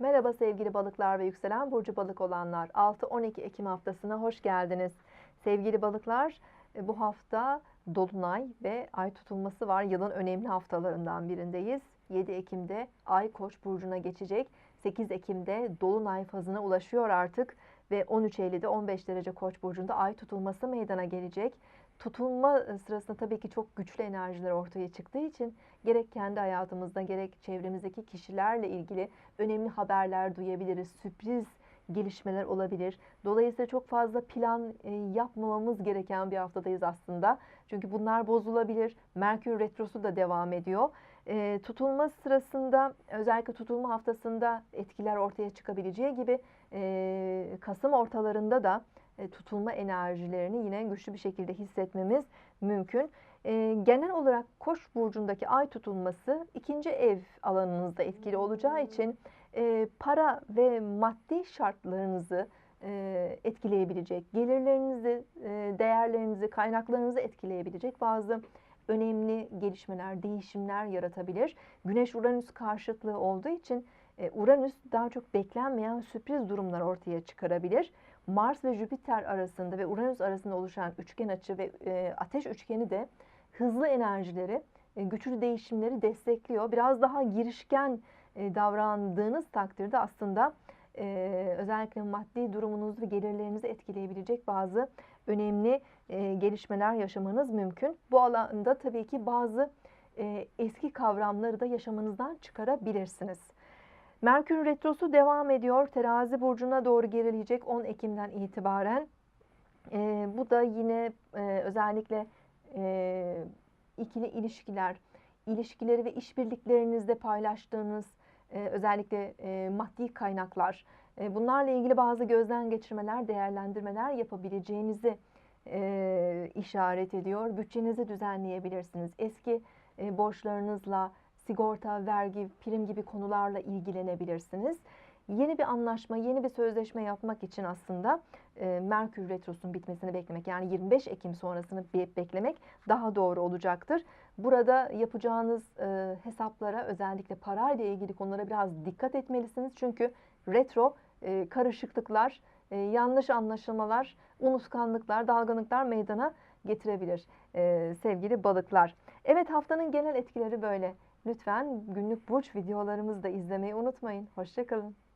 Merhaba sevgili balıklar ve yükselen burcu balık olanlar. 6-12 Ekim haftasına hoş geldiniz. Sevgili balıklar, e, bu hafta dolunay ve ay tutulması var. Yılın önemli haftalarından birindeyiz. 7 Ekim'de ay Koç burcuna geçecek. 8 Ekim'de dolunay fazına ulaşıyor artık ve 13 Eylül'de 15 derece Koç burcunda ay tutulması meydana gelecek. Tutulma e, sırasında tabii ki çok güçlü enerjiler ortaya çıktığı için gerek kendi hayatımızda gerek çevremizdeki kişilerle ilgili önemli haberler duyabiliriz. Sürpriz gelişmeler olabilir. Dolayısıyla çok fazla plan e, yapmamamız gereken bir haftadayız aslında. Çünkü bunlar bozulabilir. Merkür retrosu da devam ediyor. E, tutulma sırasında özellikle tutulma haftasında etkiler ortaya çıkabileceği gibi e, Kasım ortalarında da e, tutulma enerjilerini yine güçlü bir şekilde hissetmemiz mümkün. E, genel olarak Koç burcundaki ay tutulması ikinci ev alanınızda etkili olacağı için e, para ve maddi şartlarınızı etkileyebilecek, gelirlerinizi, değerlerinizi, kaynaklarınızı etkileyebilecek bazı önemli gelişmeler, değişimler yaratabilir. Güneş-Uranüs karşıtlığı olduğu için Uranüs daha çok beklenmeyen sürpriz durumlar ortaya çıkarabilir. Mars ve Jüpiter arasında ve Uranüs arasında oluşan üçgen açı ve e, ateş üçgeni de hızlı enerjileri, e, güçlü değişimleri destekliyor. Biraz daha girişken e, davrandığınız takdirde aslında e, özellikle maddi durumunuzu ve gelirlerinizi etkileyebilecek bazı önemli e, gelişmeler yaşamanız mümkün. Bu alanda tabii ki bazı e, eski kavramları da yaşamanızdan çıkarabilirsiniz. Merkür Retrosu devam ediyor. Terazi burcuna doğru gerileyecek 10 Ekim'den itibaren. E, bu da yine e, özellikle e, ikili ilişkiler, ilişkileri ve işbirliklerinizde paylaştığınız e, özellikle e, maddi kaynaklar, e, bunlarla ilgili bazı gözden geçirmeler, değerlendirmeler yapabileceğinizi e, işaret ediyor. Bütçenizi düzenleyebilirsiniz. Eski e, borçlarınızla, sigorta, vergi, prim gibi konularla ilgilenebilirsiniz. Yeni bir anlaşma, yeni bir sözleşme yapmak için aslında e, Merkür Retrosu'nun bitmesini beklemek yani 25 Ekim sonrasını beklemek daha doğru olacaktır. Burada yapacağınız e, hesaplara özellikle parayla ilgili konulara biraz dikkat etmelisiniz. Çünkü retro e, karışıklıklar, e, yanlış anlaşılmalar, unutkanlıklar, dalgınlıklar meydana getirebilir e, sevgili balıklar. Evet haftanın genel etkileri böyle. Lütfen günlük burç videolarımızı da izlemeyi unutmayın. Hoşçakalın.